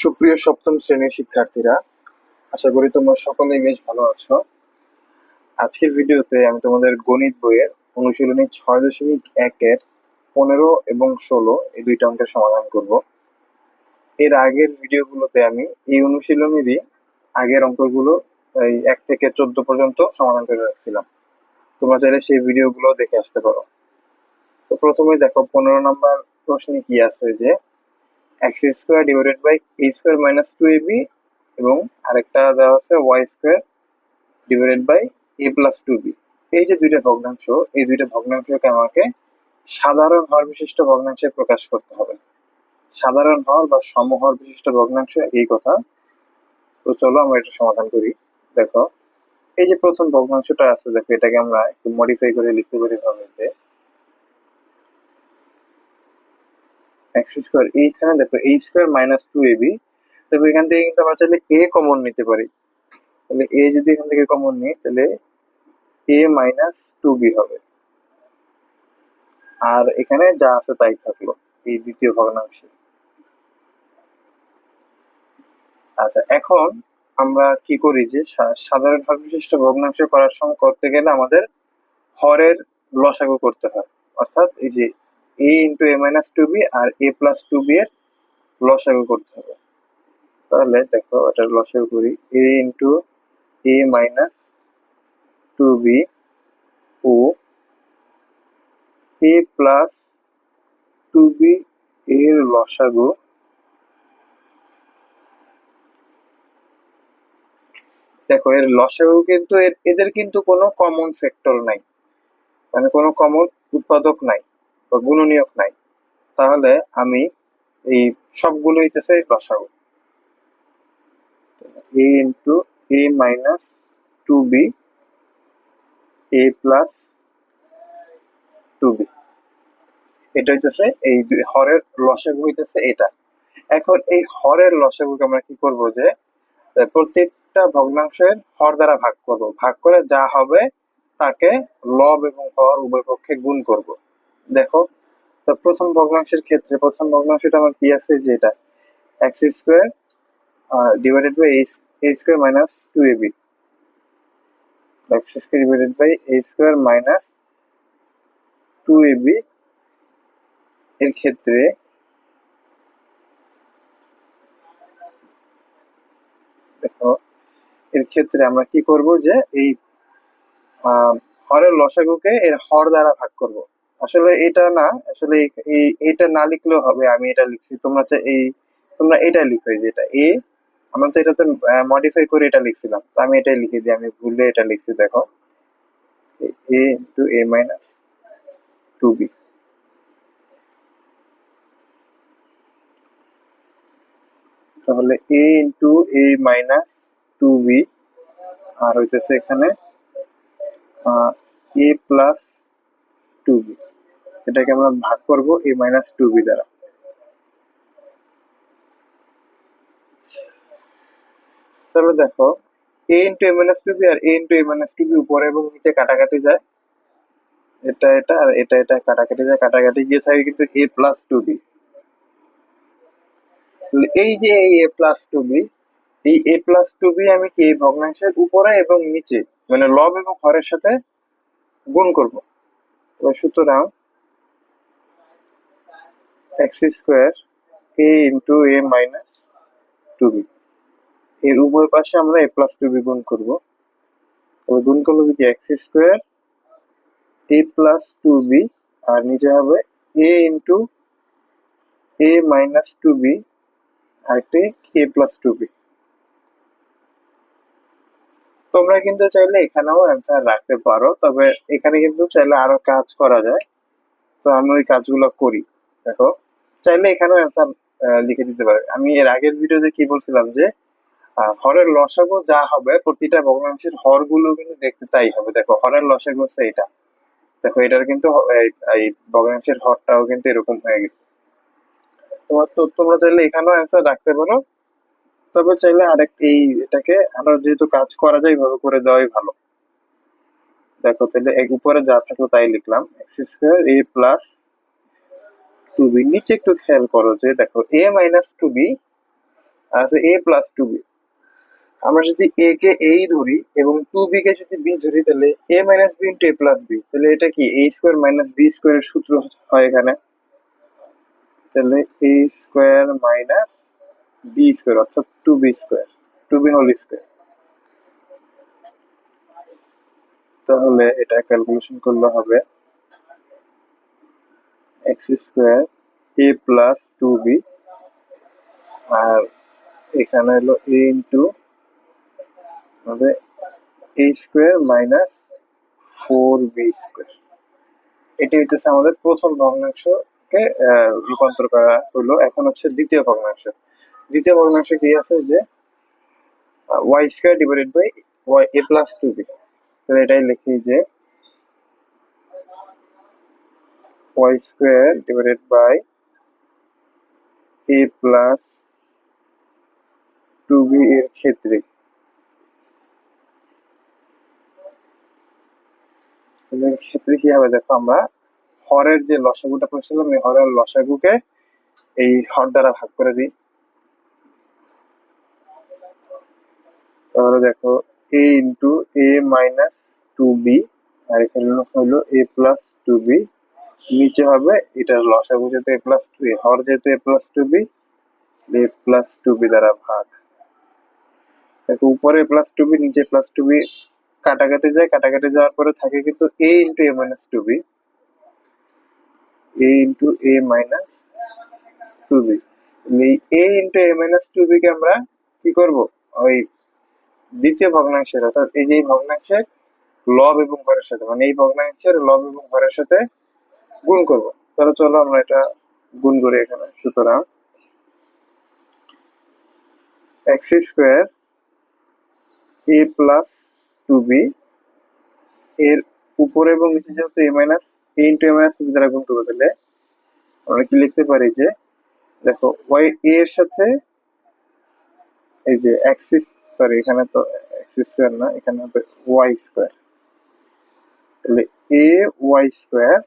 সুপ্রিয় সপ্তম শ্রেণির শিক্ষার্থীরা, আশা করি তোমরা সকলেই বেশ ভালো আছো। আজকের ভিডিওতে আমি তোমাদের গণিত বইয়ের অনুশীলনী ছয় দশমিক একের পনেরো এবং ষোলো এই দুইটা অঙ্কের সমাধান করব। এর আগের ভিডিওগুলোতে আমি এই অনুশীলনীরই আগের অঙ্কগুলো এই এক থেকে চোদ্দ পর্যন্ত সমাধান করে রাখছিলাম। তোমরা চাইলে সেই ভিডিওগুলো দেখে আসতে পারো। তো প্রথমে দেখো, পনেরো নম্বর প্রশ্নে কি আছে যে X square divided by A square minus two A B এবং আরেকটা দেওয়া আছে Y square divided by A plus two B এই যে দুইটা ভগ্নাংশ, এই দুইটা ভগ্নাংশকে আমাকে সাধারণ হর বিশিষ্ট ভগ্নাংশে প্রকাশ করতে হবে। সাধারণ হর বা সমহর বিশিষ্ট ভগ্নাংশ, এই কথা। তো চলো আমরা এটা সমাধান করি। দেখো, এই যে প্রথম ভগ্নাংশটা আছে, দেখো, এটাকে আমরা একটু মডিফাই করে লিখতে পারি ভাবে যে এক্স স্কোয়ার এইখানে দেখো A square minus two A B তবে এখান থেকে কিন্তু আমরা চাইলে এ কমন নিতে পারি। তাহলে এ যদি এখান থেকে কমন নিই, তাহলে এ মাইনাস টু বি হবে। আর এখানে যা আছে তাই থাকল, এই দ্বিতীয় ভগ্নাংশে। আচ্ছা এখন আমরা কি করি যে সাধারণ হর বিশিষ্ট ভগ্নাংশ করার সময় করতে গেলে আমাদের হরের লসাগু করতে হয়। অর্থাৎ এই যে A into A minus two B R A plus two B এর লসাগু করতে হবে। তাহলে দেখো এটা লসাগু করি। A into A minus two B O A plus two B এর লসাগু দেখো, এর লসাগু কিন্তু এর, এদের কিন্তু কোনো কমন ফ্যাক্টর নাই। মানে কোনো কমন উৎপাদক নাই। বা গুণনীয়ক নাই, তাহলে আমি এই সবগুলো হইতেছে লসাগু A into A minus two B A plus two B এটা হইতেছে এই হরের লসাগু হইতেছে এটা। এখন এই হরের লসাগুকে আমরা কি করব যে প্রত্যেকটা ভগ্নাংশের হর দ্বারা ভাগ করব। ভাগ করে যা হবে তাকে লব এবং হর উভয় পক্ষে গুণ করব। দেখো, তো প্রথম ভগ্নাংশের ক্ষেত্রে, প্রথম ভগ্নাংশটা আমার কি আছে? যে এটা X square divided by A square minus two A B X square divided by A square minus two A B এর ক্ষেত্রে দেখো, এর ক্ষেত্রে আমরা কি করব যে এই হরের লসাগুকে এর হর দ্বারা ভাগ করব। আসলে এটা না, আসলে এই- এটা না লিখলেও হবে, আমি এটা লিখছি। তোমরা চা- এই, তোমরা এটা লিখো যে এটা এ আমরা তো এটাতে মডিফাই করে এটা লিখছিলাম। তো আমি এটাই লিখে দিই, আমি ভুলে এটা লিখছি, দেখো। A into A minus two B তাহলে A into A minus two B আর হইতেছে এখানে এ প্লাস টু বি এটাকে আমরা ভাগ করব এ মাইনাস টু বি দ্বারা। তাহলে দেখো A into A minus two B R A into A minus two B উপরে এবং নিচে কাটাকাটি যায়। এটা এটা আর এটা এটা কাটাকাটি যায়, কাটাকাটি গিয়ে থাকে কিন্তু এ প্লাস টু বি এই যে এই এ প্লাস টু বি এই এ প্লাস টু বি আমি কি এই ভগ্নাংশের উপরে এবং নিচে মানে লব এবং হরের সাথে গুণ করব। সুতরাং X square A into A minus two B. এর উভয় পাশে আমরা এ প্লাস টু বি গুণ করব। তবে গুণ করলে কি X square? A plus two B, আর নিচে হবে A into A minus two B, আর একটি এ প্লাস টু বি। তোমরা কিন্তু চাইলে এখানেও অ্যান্সার রাখতে পারো, তবে এখানে কিন্তু চাইলে আরও কাজ করা যায়। তো আমি ওই কাজগুলো করি, দেখো। চাইলে এখানেও অ্যান্সার লিখে দিতে পারে। আমি এর আগের ভিডিওতে কি বলছিলাম যে হরের লসাগু যা হবে, প্রতিটা ভগ্নাংশের হরগুলো কিন্তু দেখতে তাই হবে। দেখো, হরের লসাগু হচ্ছে এটা। দেখো, এটার কিন্তু এই ভগ্নাংশের হরটাও কিন্তু এরকম হয়ে গেছে। তোমার তো, তোমরা চাইলে এখানেও অ্যান্সার রাখতে পারো। তবে চাইলে আরেক, এই এটাকে আরও যেহেতু কাজ করা যায়, এইভাবে করে দেওয়াই ভালো। দেখো, তাহলে এক উপরে যা থাকল তাই লিখলাম। X square A plus two নিচে একটু খেয়াল করো যে দেখো এ মাইনাস টু বি আছে এ প্লাস টু বি আমরা যদি এ কে এই ধরি এবং টু বি কে যদি বি ধরি, তাহলে A minus B into A plus B তাহলে এটা কি? এ স্কোয়ার মাইনাস বি স্কোয়ারের সূত্র হয় এখানে। তাহলে A square minus B square অর্থাৎ two B square two B whole square তাহলে এটা ক্যালকুলেশন করলে হবে X square A plus two B আর এখানে হলো এ ইন্টু হবে A square minus four B square এটি হইতেছে আমাদের প্রথম ভগ্নাংশকে রূপান্তর করা হলো। এখন হচ্ছে দ্বিতীয় ভগ্নাংশ। দ্বিতীয় ভগ্নাংশ কি আছে? যে Y square divided by Y A plus two B তাহলে এটাই লিখি যে square divided by A plus two B এর ক্ষেত্রে। ক্ষেত্রে কি হবে? দেখো আমরা হরের যে লসাগুটা পড়ছিলাম এই হরের লসাগুকে এই হর দ্বারা ভাগ করে দিই। তাহলে দেখো A into A minus two B আর এখানে হলো এ প্লাস টু বি নিচে হবে এটার লসাগু যেহেতু এ প্লাস টু হর যেহেতু A plus two B A plus two B দ্বারা ভাগ। দেখো, উপরে প্লাস টু বি নিচে প্লাস টু বি কাটাকাটি যায়, কাটাকাটি যাওয়ার পরে থাকে কিন্তু A into A minus two B A into A minus two B এই A into A minus two B কে আমরা কি করব? ওই দ্বিতীয় ভগ্নাংশের, অর্থাৎ এই যে ভগ্নাংশের লব এবং ভরের সাথে মানে এই ভগ্নাংশের লব এবং ভরের সাথে গুণ করব। তাহলে চলো আমরা এটা গুণ করি এখানে। সুতরাং X square A plus two B এর উপরে এবং নিচে যেহেতু A minus A into A minus two দ্বারা গুণ করব তাহলে আমরা কি লিখতে পারি যে, দেখো ওয়াই এ এর সাথে এই যে এক্সিস সরি এখানে তো এক্স স্কোয়ার না, এখানে হবে ওয়াই স্কোয়ার তাহলে A Y square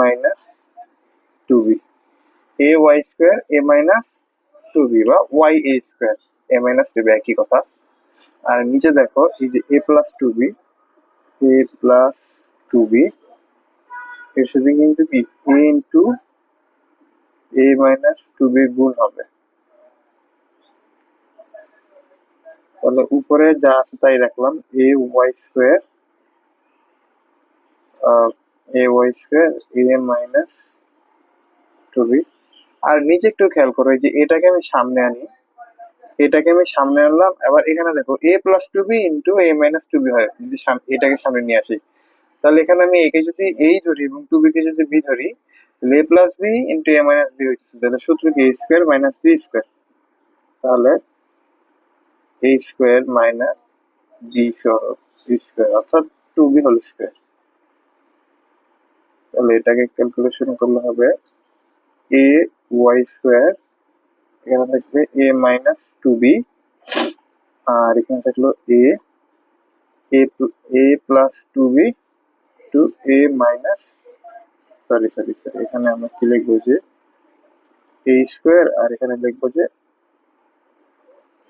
minus two B A Y square A minus two B বা Y A square A minus two B একই কথা। আর নিচে দেখো, এই যে two B A plus two B এর সাথে কিন্তু কি? Into A minus two B গুণ হবে। তাহলে উপরে যা আছে তাই রাখলাম A Y square A Y square A minus two B আর নিচে একটু খেয়াল করো যে এটাকে আমি সামনে আনি। এটাকে আমি সামনে আনলাম, এবার এখানে দেখো A plus two B into A minus two B হয়, যদি এটাকে সামনে নিয়ে আসি। তাহলে এখানে আমি একে যদি এই ধরি এবং টু বি কে যদি বি ধরি A plus B into A minus B হচ্ছে তাহলে সূত্র কি? A square minus B square তাহলে A square minus B square অর্থাৎ টু বি হোল স্কোয়ার তাহলে এটাকে ক্যালকুলেশন করলে হবে এ ওয়াই স্কোয়ার এখানে থাকবে এ মাইনাস টু বি আর এখানে থাকল A A plus two B two A minus sorry sorry sorry এখানে আমরা কি লিখব যে এ স্কোয়ার আর এখানে লিখব যে,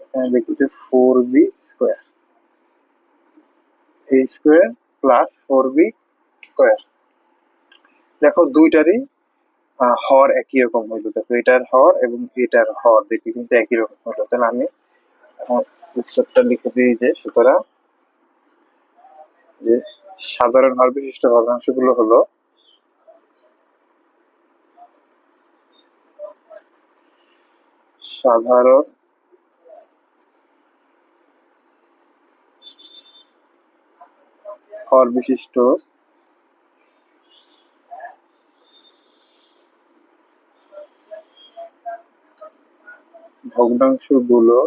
এখানে লিখব যে four B square A square plus four B square দেখো দুইটারই হর একই রকম হইল। দেখো এটার হর এবং এটার হর দেখি কিন্তু একই রকম হলো তাহলে আমি উৎসবটা লিখে দিই যে, সুতরাং যে সাধারণ হর বিশিষ্ট ভগ্নাংশগুলো হলো সাধারণ হর বিশিষ্ট ভগ্নাংশগুলো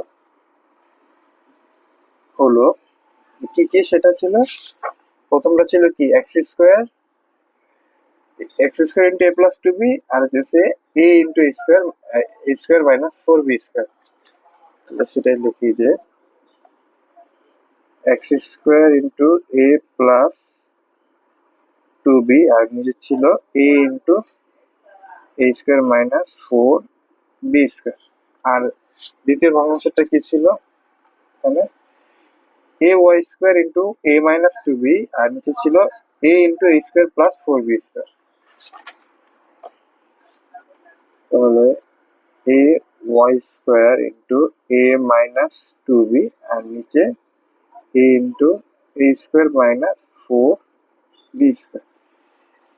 হলো কি কি সেটা ছিল? প্রথমটা ছিল কি? X square X square into A plus two B আর হচ্ছে A into square square minus four B square সেটাই লিখি যে X square into A plus two B আর নিচে ছিল A into A square minus four B square আর দ্বিতীয় ভগ্নাংশটা কি ছিল? এখানে A Y square into A minus two B আর নিচে ছিল A into A square plus four B square তাহলে A Y square into A minus two B আর নিচে A into A square minus four B square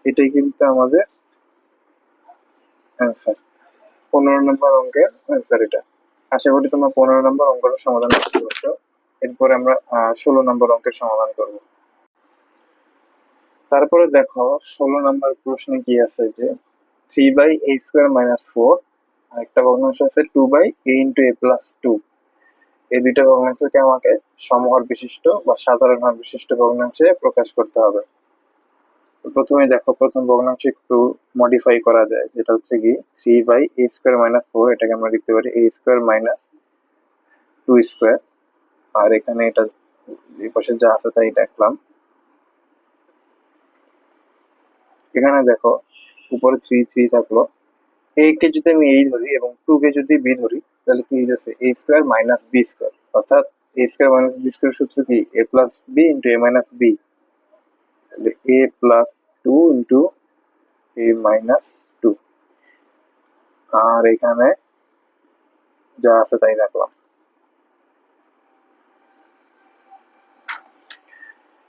এটাই কিন্তু আমাদের answer পনেরো নম্বর অঙ্কের answer এটা। আশা করি তোমরা পনেরো নম্বর অঙ্কের সমাধান করতে পারছ। এরপরে আমরা ষোলো নম্বর অঙ্কের সমাধান করব। তারপরে দেখো, ষোলো নম্বর প্রশ্নে কি আছে যে three by A square minus four আর একটা ভগ্নাংশ আছে two by A into A plus two এই দুইটা ভগ্নাংশকে আমাকে সমহর বিশিষ্ট বা সাধারণ হর বিশিষ্ট ভগ্নাংশে প্রকাশ করতে হবে। প্রথমে দেখো, প্রথম ভগ্নাংশ একটু মডিফাই করা যায়, যেটা হচ্ছে কি three by A square minus four এটাকে আমরা লিখতে পারি A square minus two square আর এখানে এটা এই পাশে যা আছে তাই দেখলাম। এখানে দেখো, উপরে থ্রি থ্রি থাকল। এ কে যদি আমি এই ধরি এবং টু কে যদি বি ধরি, তাহলে কি হচ্ছে A square minus B square অর্থাৎ A square minus B square সূত্র কি? A plus B into A minus B A plus two into A minus two আর এখানে যা আছে তাই রাখলাম।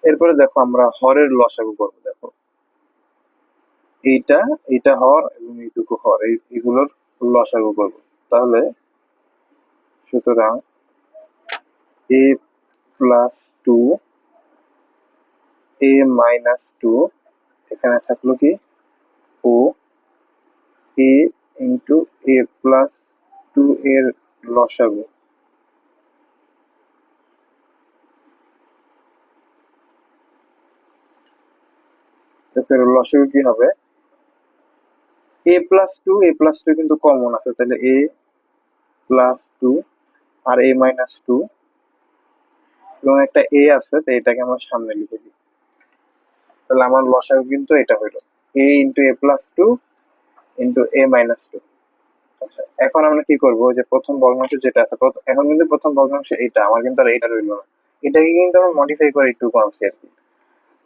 এরপরে দেখো আমরা হরের লসাগু করব, দেখো। এইটা এইটা হর এবং এইটুকু হর, এই, এগুলোর লসাগু করব। তাহলে সুতরাং A plus two A minus two এখানে থাকল কি? ও, A into A plus two এর লসাগু। লসাগু কি হবে? A plus two A plus two কিন্তু কমন আছে, তাহলে এ প্লাস টু আর এ মাইনাস টু এবং একটা এ আছে, তো এটাকে আমরা সামনে লিখে দিই। তাহলে আমার লসাগু কিন্তু এটা হইল। A into a plus two into a minus two আচ্ছা এখন আমরা কি করব? যে প্রথম ভগ্নাংশ যেটা আছে এখন কিন্তু প্রথম ভগ্নাংশ এটা আমার কিন্তু আর এটা রইল না। এটাকে কিন্তু আমরা মডিফাই করে একটু কমছি আর কি।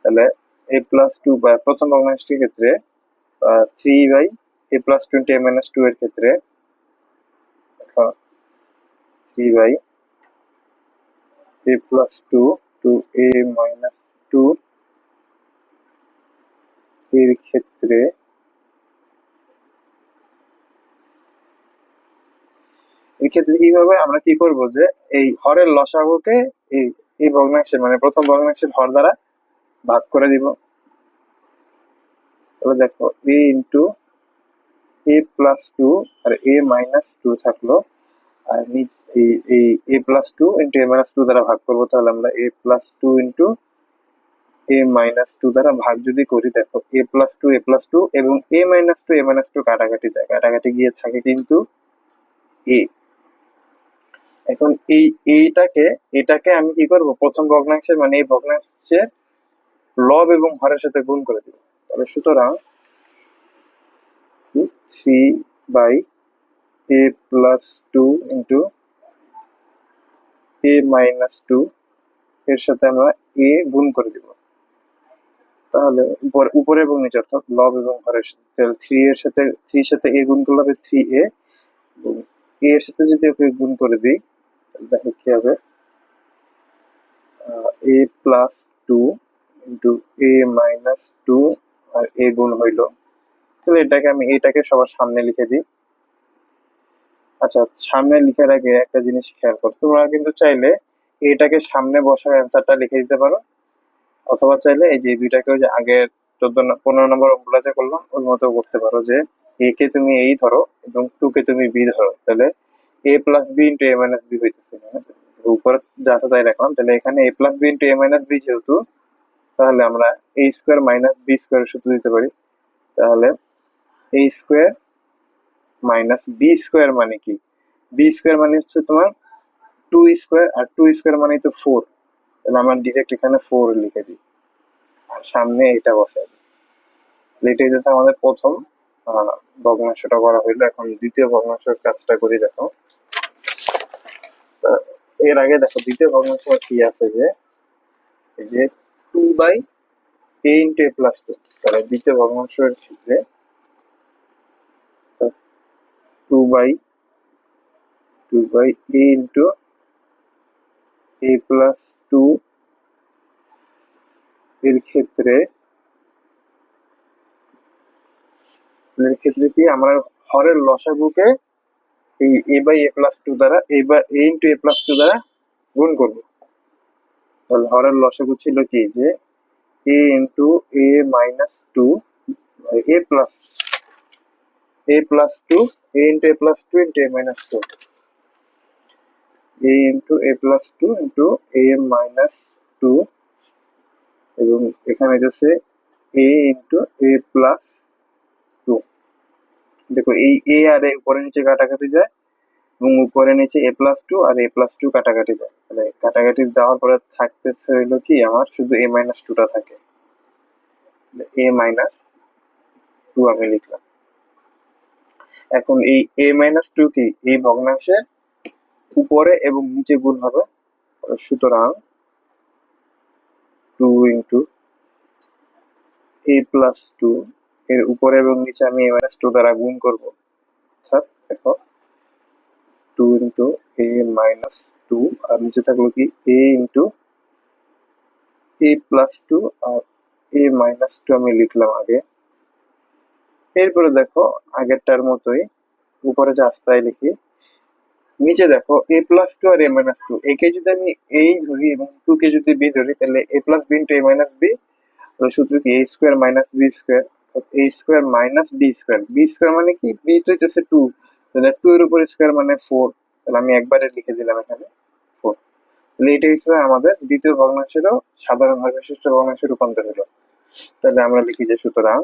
তাহলে এ প্লাস টু বা প্রথম ভগ্নাংশটির ক্ষেত্রে three by a plus twenty a minus two এর ক্ষেত্রে three by a plus two two a minus two এর ক্ষেত্রে এই ক্ষেত্রে কীভাবে আমরা কি করব যে এই হরের লসাগুকে এই এই ভগ্নাংশের মানে প্রথম ভগ্নাংশের হর দ্বারা ভাগ করে দিব। তাহলে দেখো a into a plus two R A minus two থাকল, আর এই a plus two into a minus two দ্বারা ভাগ করব, তাহলে আমরা a plus two into a minus two দ্বারা ভাগ যদি করি, দেখো a plus two a plus two এবং a minus two a minus two কাটাকাটি যায়। কাটাকাটি গিয়ে থাকে কিন্তু এ এখন এই এইটাকে, এটাকে আমি কি করব? প্রথম ভগ্নাংশের মানে এই ভগ্নাংশের লব এবং হরের সাথে গুণ করে দিব। তাহলে সুতরাং three by a plus two into a minus two এর সাথে আমরা এ গুণ করে দিব। তাহলে উপরে এবং নিচে অর্থাৎ লব এবং হরের সাথে, তাহলে থ্রি এর সাথে থ্রির সাথে এ গুণ করলে হবে থ্রি এ এ এর সাথে যদি ওকে গুণ করে দিই দেখো কি হবে? A plus two into a minus two R a গুণ হইল। তাহলে এটাকে আমি, এটাকে সবার সামনে লিখে দিই। আচ্ছা সামনে লিখার আগে একটা জিনিস খেয়াল করো। তোমরা কিন্তু চাইলে এটাকে সামনে বসার অ্যান্সারটা লিখে দিতে পারো। অথবা চাইলে এই যে দুইটাকে ওই যে আগের চোদ্দ পনেরো নম্বর অঙ্কটা যে করলাম, ওর মতো করতে পারো যে এ কে তুমি এই ধরো এবং টু কে তুমি বি ধরো। তাহলে a plus b into a minus b হইতেছে। উপরে যা তাই রাখলাম। তাহলে এখানে a plus b into a minus b যেহেতু, তাহলে আমরা a square minus b square সূত্র দিতে পারি। তাহলে a square minus b square মানে কি? বি স্কোয়ার মানে হচ্ছে তোমার টু স্কোয়ার আর টু স্কোয়ার মানে তো ফোর তাহলে আমরা ডিরেক্ট এখানে ফোর লিখে দিই। আর সামনে এটা বসাই দিই। এটাই যাতে আমাদের প্রথম ভগ্নাংশটা করা হইল, এখন দ্বিতীয় ভগ্নাংশের কাজটা করি দেখো। এর আগে দেখো, দ্বিতীয় ভগ্নাংশ কি আছে যে, এই যে two by a into a plus two তাহলে দ্বিতীয় ভগ্নাংশের ক্ষেত্রে two by two by a into a plus two এর ক্ষেত্রে এর ক্ষেত্রে কি আমরা হরের লসাগুকে এই a by a plus two দ্বারা এ বা a into a plus two দ্বারা গুণ করব? তাহলে হরের লসাগু ছিল কি? যে a into a minus two a plus a plus two a into a plus two into a minus two a into a plus two into a minus two এবং এখানে যাচ্ছে a into a plus two দেখো, এই এ আর এ উপরে নিচে কাটাকাটি যায় এবং উপরে নিচে এ প্লাস টু আর এ প্লাস টু কাটাকাটি যায়। তাহলে কাটাকাটি যাওয়ার পরে থাকতেছে হইল কি আমার শুধু এ মাইনাস টুটা থাকে। এ মাইনাস টু আমি লিখলাম। এখন এই এ মাইনাস টু কি? এই ভগ্নাংশের উপরে এবং নিচে গুণ হবে। সুতরাং two into a plus two এর উপরে এবং নিচে আমি এ মাইনাস টু দ্বারা গুণ করব। অর্থাৎ দেখো two into a minus two আর নিচে থাকল কি? A into a plus two R A minus two আমি লিখলাম আগে। এরপরে দেখো, আগেরটার মতোই, উপরে যে আস্তায় লিখি নিচে দেখো এ প্লাস টু আর এ মাইনাস টু একে যদি আমি এই ধরি এবং টু কে যদি বি ধরি, তাহলে a plus b into a minus b সূত্র কি? A square minus b square a square minus b square b square মানে কি? বি তো হচ্ছে টু তাহলে টু এর উপর স্কোয়ার মানে ফোর তাহলে আমি একবারে লিখে দিলাম এখানে ফোর তাহলে এটা হচ্ছে আমাদের দ্বিতীয় ভগ্নাংশেরও সাধারণ ভাবে বিশিষ্ট ভগ্নাংশে রূপান্তর হলো। তাহলে আমরা লিখি যে সুতরাং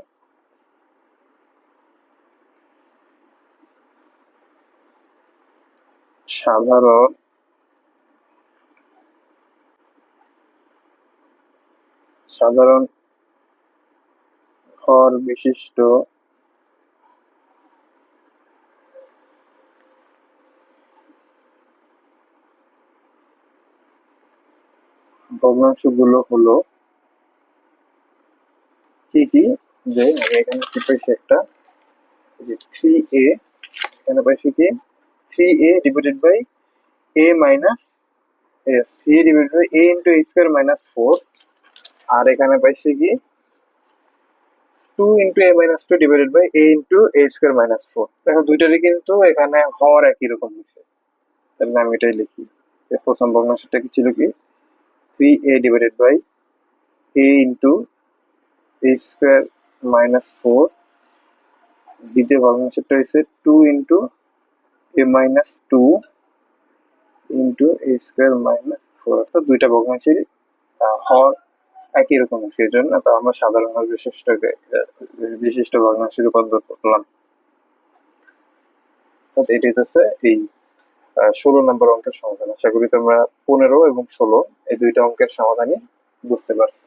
সাধারণ সাধারণ ঘর বিশিষ্ট ভগ্নাংশগুলো হলো কি কি? যে এখানে কি একটা? থ্রি এ এখানে পাইছি কি? Three a divided by a minus c divided by a into a square minus four আর এখানে পাইছি কি? Two into a minus two divided by a into a square minus four দেখো, দুইটারই কিন্তু এখানে হর একই রকম হয়েছে। তাহলে আমি এটাই লিখি। যে প্রথম ভগ্নাংশটা কি ছিল কি? Three a divided by a into a square minus four দ্বিতীয় ভগ্নাংশটা হয়েছে two into a minus two into a square minus four অর্থাৎ দুইটা ভগ্নাংশের হর একই রকম আছে। এই জন্য তো আমরা সাধারণ বিশিষ্টকে বিশিষ্ট ভগ্নাংশে রূপান্তর করলাম। এটি হচ্ছে এই ষোলো নম্বর অঙ্কের সমাধান। আশা করি তোমরা পনেরো এবং ষোলো এই দুইটা অঙ্কের সমাধানই বুঝতে পারছ।